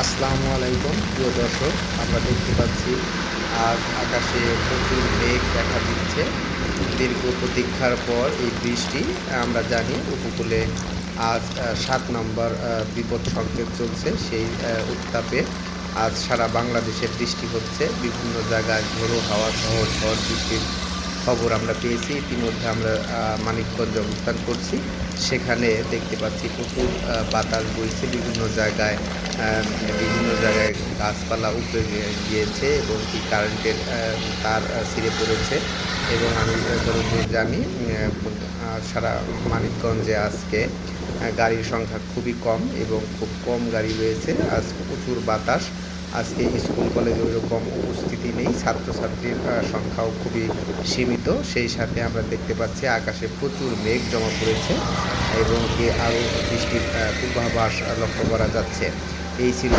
আসসালামু আলাইকুম, প্রিয় দর্শক, আমরা দেখতে পাচ্ছি আজ আকাশে প্রচুর মেঘ দেখা দিচ্ছে। দীর্ঘ প্রতীক্ষার পর এই বৃষ্টি, আমরা জানি উপকূলে আজ সাত নম্বর বিপদ সংকেত চলছে সেই উত্তাপে। আজ সারা বাংলাদেশে বৃষ্টি হচ্ছে, বিভিন্ন জায়গায় ঝোড়ো হাওয়া সহ ঝড় বৃষ্টির খবর আমরা পেয়েছি। ইতিমধ্যে আমরা মানিকগঞ্জে অবস্থান করছি। সেখানে দেখতে পাচ্ছি প্রচুর বাতাস বইছে বিভিন্ন জায়গায় বিভিন্ন জায়গায় গাছপালা উপরে গিয়েছে এবং কি কারেন্টের তার ছিঁড়ে পড়েছে এবং আমি যতদূর জানি সারা মানিকগঞ্জে আজকে গাড়ির সংখ্যা খুবই কম এবং খুব কম গাড়ি রয়েছে। আজ প্রচুর বাতাস। আজকে স্কুল, কলেজে ওইরকম উপস্থিতি নেই। ছাত্রছাত্রীর সংখ্যাও খুবই সীমিত। সেই সাথে আমরা দেখতে পাচ্ছি আকাশে প্রচুর মেঘ জমা পড়েছে এবং আরও বৃষ্টির পূর্বাভাস লক্ষ্য করা যাচ্ছে। এই ছিল